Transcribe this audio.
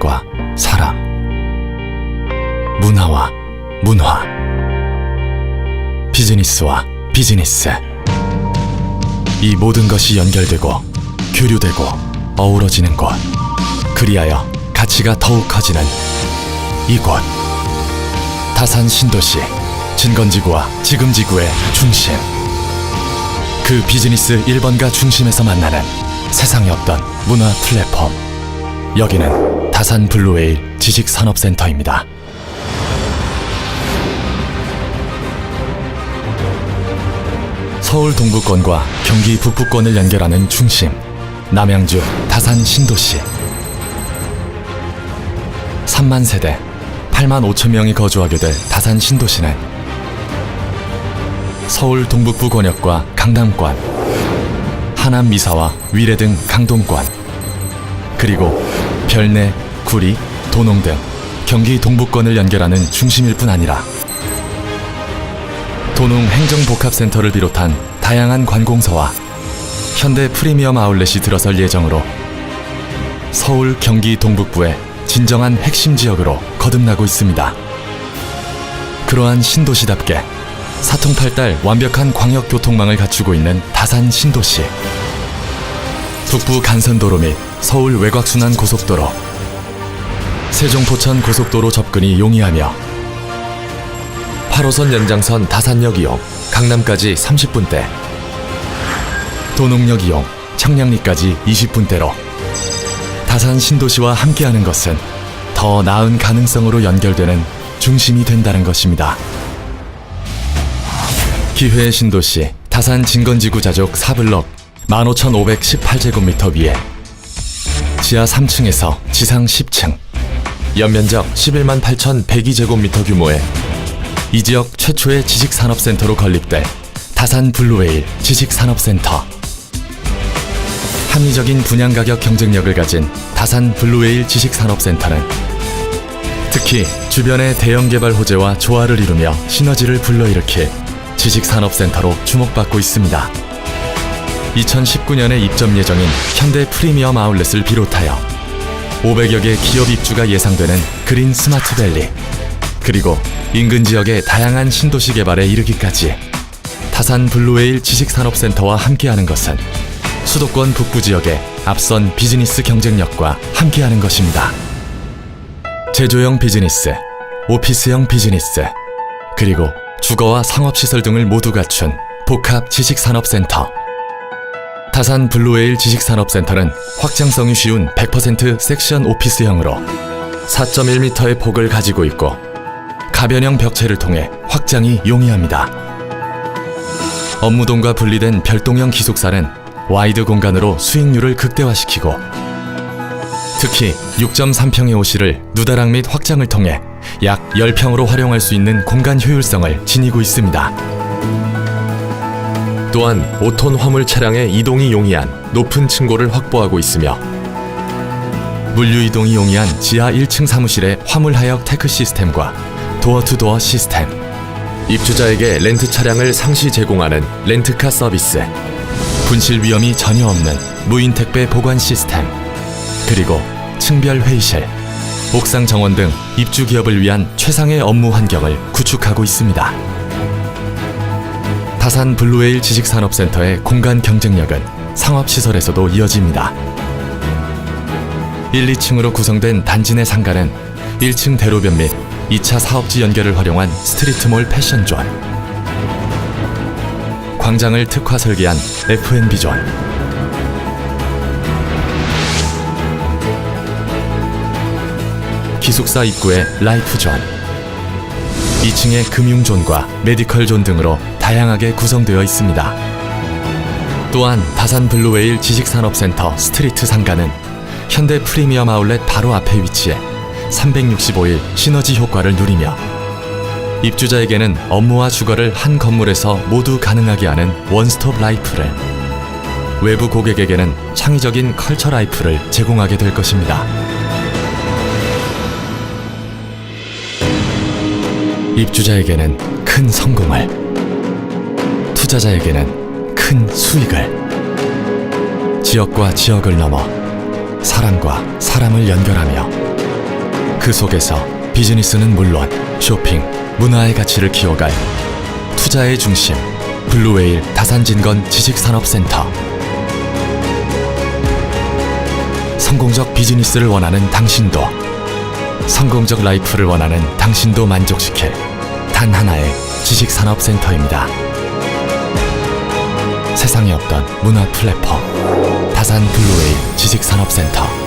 사람과 사람, 문화와 문화, 비즈니스와 비즈니스. 이 모든 것이 연결되고 교류되고 어우러지는 곳. 그리하여 가치가 더욱 커지는 이곳. 다산 신도시, 진건지구와 지금 지구의 중심. 그 비즈니스 1번가 중심에서 만나는 세상에 없던 문화 플랫폼. 여기는 다산 블루웨일 지식산업센터입니다. 서울 동부권과 경기 북부권을 연결하는 중심. 남양주 다산 신도시. 3만 세대, 8만 5천 명이 거주하게 될 다산 신도시는 서울 동북부 권역과 강남권, 하남 미사와 위례 등 강동권, 그리고 별내, 구리, 도농 등 경기 동부권을 연결하는 중심일 뿐 아니라 도농 행정복합센터를 비롯한 다양한 관공서와 현대 프리미엄 아울렛이 들어설 예정으로 서울 경기 동북부의 진정한 핵심 지역으로 거듭나고 있습니다. 그러한 신도시답게 사통팔달 완벽한 광역 교통망을 갖추고 있는 다산 신도시. 북부 간선도로 및 서울 외곽순환 고속도로, 세종포천 고속도로 접근이 용이하며 8호선 연장선 다산역 이용, 강남까지 30분대, 도농역 이용, 청량리까지 20분대로. 다산 신도시와 함께하는 것은 더 나은 가능성으로 연결되는 중심이 된다는 것입니다. 기회의 신도시 다산 진건지구 자족 4블럭 15,518제곱미터 위에. 지하 3층에서 지상 10층. 연면적 11만 8,102제곱미터 규모의 이 지역 최초의 지식산업센터로 건립될 다산 블루웨일 지식산업센터. 합리적인 분양 가격 경쟁력을 가진 다산 블루웨일 지식산업센터는 특히 주변의 대형 개발 호재와 조화를 이루며 시너지를 불러일으킬 지식산업센터로 주목받고 있습니다. 2019년에 입점 예정인 현대 프리미엄 아울렛을 비롯하여 500여 개 기업 입주가 예상되는 그린 스마트밸리 그리고 인근 지역의 다양한 신도시 개발에 이르기까지 타산 블루웨일 지식산업센터와 함께하는 것은 수도권 북부 지역의 앞선 비즈니스 경쟁력과 함께하는 것입니다. 제조형 비즈니스, 오피스형 비즈니스, 그리고 주거와 상업시설 등을 모두 갖춘 복합 지식산업센터. 타산 블루웨일 지식산업센터는 확장성이 쉬운 100% 섹션 오피스형으로 4.1m의 폭을 가지고 있고 가변형 벽체를 통해 확장이 용이합니다. 업무동과 분리된 별동형 기숙사는 와이드 공간으로 수익률을 극대화시키고 특히 6.3평의 호실을 누다랑 및 확장을 통해 약 10평으로 활용할 수 있는 공간 효율성을 지니고 있습니다. 또한 5톤 화물 차량의 이동이 용이한 높은 층고를 확보하고 있으며 물류 이동이 용이한 지하 1층 사무실의 화물 하역 테크 시스템과 도어 투 도어 시스템 입주자에게 렌트 차량을 상시 제공하는 렌트카 서비스 분실 위험이 전혀 없는 무인 택배 보관 시스템 그리고 층별 회의실 옥상 정원 등 입주 기업을 위한 최상의 업무 환경을 구축하고 있습니다. 다산 블루웨일 지식산업센터의 공간 경쟁력은 상업시설에서도 이어집니다. 1, 2층으로 구성된 단지 내 상가는 1층 대로변 및 2차 사업지 연결을 활용한 스트리트몰 패션존 광장을 특화 설계한 F&B존 기숙사 입구의 라이프존 2층의 금융존과 메디컬존 등으로 다양하게 구성되어 있습니다. 또한 다산 블루웨일 지식산업센터 스트리트 상가는 현대 프리미엄 아울렛 바로 앞에 위치해 365일 시너지 효과를 누리며 입주자에게는 업무와 주거를 한 건물에서 모두 가능하게 하는 원스톱 라이프를 외부 고객에게는 창의적인 컬처 라이프를 제공하게 될 것입니다. 입주자에게는 큰 성공을, 투자자에게는 큰 수익을, 지역과 지역을 넘어 사람과 사람을 연결하며 그 속에서 비즈니스는 물론 쇼핑, 문화의 가치를 키워갈 투자의 중심 블루웨일 다산진건 지식산업센터. 성공적 비즈니스를 원하는 당신도 성공적 라이프를 원하는 당신도 만족시킬 단 하나의 지식산업센터입니다. 세상에 없던 문화 플랫폼 다산 블루웨일 지식산업센터